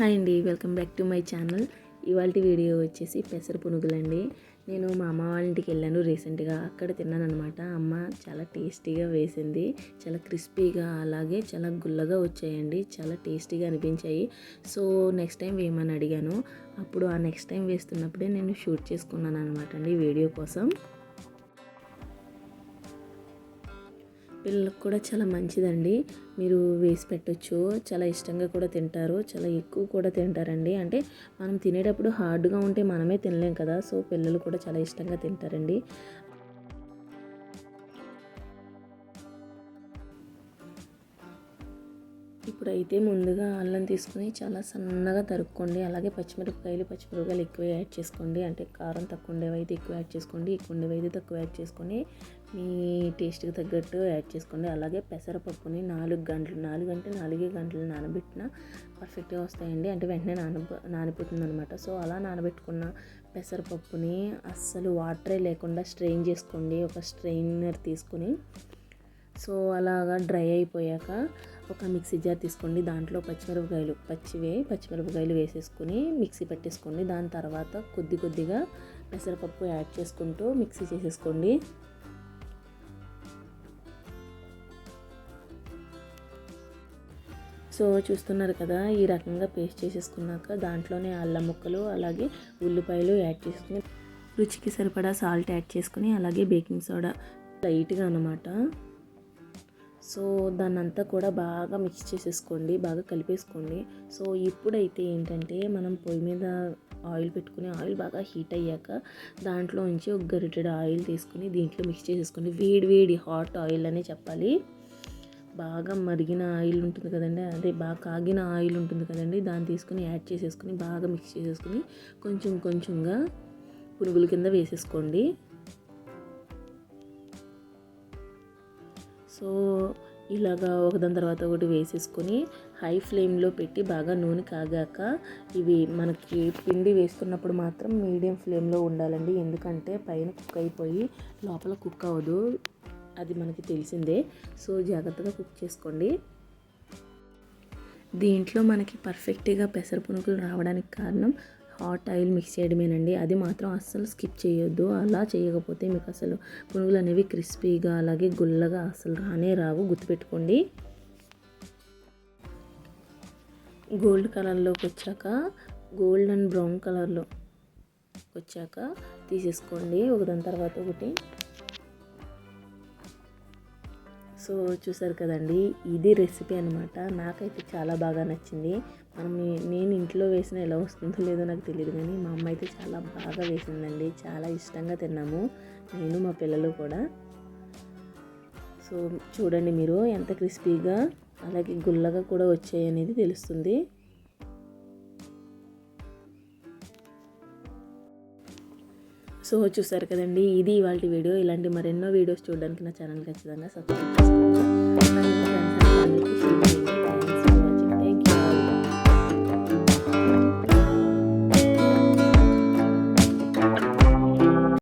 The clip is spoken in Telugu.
హాయ్ అండి welcome back to my channel. ఇవాళ వీడియో వచ్చేసి పెసర పునుగులండి. నేను మా అమ్మ వాళ్ళ ఇంటికి వెళ్ళాను రీసెంట్గా అక్కడ తిన్నాను అనమాట అమ్మ చాలా టేస్టీగా వేసింది చాలా క్రిస్పీగా అలాగే చాలా గుల్లగా వచ్చాయండి చాలా టేస్టీగా అనిపించాయి. సో నెక్స్ట్ టైం వేయమని అడిగాను అప్పుడు ఆ నెక్స్ట్ టైం వేస్తున్నప్పుడే నేను షూట్ చేసుకున్నాను అనమాట అండి వీడియో కోసం. పిల్లలకు కూడా చాలా మంచిదండి. మీరు వేసి పెట్టచ్చు. చాలా ఇష్టంగా కూడా తింటారు. చాలా ఎక్కువ కూడా తింటారండి. అంటే మనం తినేటప్పుడు హార్డ్గా ఉంటే మనమే తినలేం కదా. సో పిల్లలు కూడా చాలా ఇష్టంగా తింటారండి. ఇప్పుడైతే ముందుగా అల్లం తీసుకుని చాలా సన్నగా తరుక్కోండి. అలాగే పచ్చిమిరపకాయలు పచ్చిమిరపకాయలు ఎక్కువ యాడ్ చేసుకోండి. అంటే కారం తక్కువ ఉండేవైతే ఎక్కువ యాడ్ చేసుకోండి. ఎక్కువ ఉండేవైతే తక్కువ యాడ్ చేసుకొని మీ టేస్ట్కి తగ్గట్టు యాడ్ చేసుకోండి. అలాగే పెసరపప్పుని నాలుగు గంటలు నాలుగు గంటలు నాలుగే గంటలు నానబెట్టిన పర్ఫెక్ట్గా వస్తాయండి. అంటే వెంటనే నాన నానిపోతుంది అనమాట సో అలా నానబెట్టుకున్న పెసరపప్పుని అస్సలు వాటరే లేకుండా స్ట్రెయిన్ చేసుకోండి. ఒక స్ట్రెయినర్ తీసుకుని. సో అలాగా డ్రై అయిపోయాక ఒక మిక్సీ జార్ తీసుకోండి. దాంట్లో పచ్చిమిరపకాయలు పచ్చివే పచ్చిమిరపకాయలు వేసేసుకుని మిక్సీ పెట్టేసుకోండి. దాని తర్వాత కొద్ది కొద్దిగా పెసరపప్పు యాడ్ చేసుకుంటూ మిక్సీ చేసేసుకోండి. సో చూస్తున్నారు కదా ఈ రకంగా పేస్ట్ చేసేసుకున్నాక దాంట్లోనే అల్లం ముక్కలు అలాగే ఉల్లిపాయలు యాడ్ చేసుకుని రుచికి సరిపడా సాల్ట్ యాడ్ చేసుకుని అలాగే బేకింగ్ సోడా లైట్గా అనమాట సో దాన్నంతా కూడా బాగా మిక్స్ చేసేసుకోండి బాగా కలిపేసుకోండి. సో ఇప్పుడైతే ఏంటంటే మనం పొయ్యి మీద ఆయిల్ పెట్టుకుని ఆయిల్ బాగా హీట్ అయ్యాక దాంట్లో నుంచి ఒక గరిటెడ్ ఆయిల్ తీసుకుని దీంట్లో మిక్స్ చేసేసుకోండి. వేడి వేడి హాట్ ఆయిల్ అనే చెప్పాలి. బాగా మరిగిన ఆయిల్ ఉంటుంది కదండి అదే బాగా కాగిన ఆయిల్ ఉంటుంది కదండి దాన్ని తీసుకుని యాడ్ చేసేసుకుని బాగా మిక్స్ చేసేసుకుని కొంచెం కొంచెంగా పునుగుల కింద వేసేసుకోండి. సో ఇలాగా ఒకదాని తర్వాత ఒకటి వేసేసుకొని హై ఫ్లేమ్లో పెట్టి బాగా నూనె కాగాక ఇవి మనకి పిండి వేసుకున్నప్పుడు మాత్రం మీడియం ఫ్లేమ్లో ఉండాలండి ఎందుకంటే పైన కుక్ అయిపోయి లోపల కుక్ అవ్వదు. అది మనకి తెలిసిందే. సో జాగ్రత్తగా కుక్ చేసుకోండి. దీంట్లో మనకి పర్ఫెక్ట్గా పెసర పునుగులు రావడానికి కారణం హాట్ ఆయిల్ మిక్స్ చేయడమేనండి. అది మాత్రం అస్సలు స్కిప్ చేయొద్దు. అలా చేయకపోతే మీకు అసలు పునుగులు అనేవి క్రిస్పీగా అలాగే గుల్లగా అసలు రానే రావు. గుర్తుపెట్టుకోండి. గోల్డ్ కలర్లోకి వచ్చాక గోల్డ్ అండ్ బ్రౌన్ కలర్లో వచ్చాక తీసేసుకోండి. ఒకదాని తర్వాత ఒకటి. సో చూసారు కదండి ఇది రెసిపీ అనమాట నాకైతే చాలా బాగా నచ్చింది. మనం నేను ఇంట్లో వేసిన ఎలా వస్తుందో లేదో నాకు తెలియదు కానీ మా అమ్మ అయితే చాలా బాగా వేసిందండి. చాలా ఇష్టంగా తిన్నాము. నేను మా పిల్లలు కూడా. సో చూడండి మీరు ఎంత క్రిస్పీగా అలాగే గుల్లగా కూడా వచ్చాయి అనేది తెలుస్తుంది. సో చూసారు కదండి ఇది ఇవాళ వీడియో. ఇలాంటి మరెన్నో వీడియోస్ చూడడానికి నా ఛానల్ ఖచ్చితంగా సబ్స్క్రైబ్ చేసుకోండి.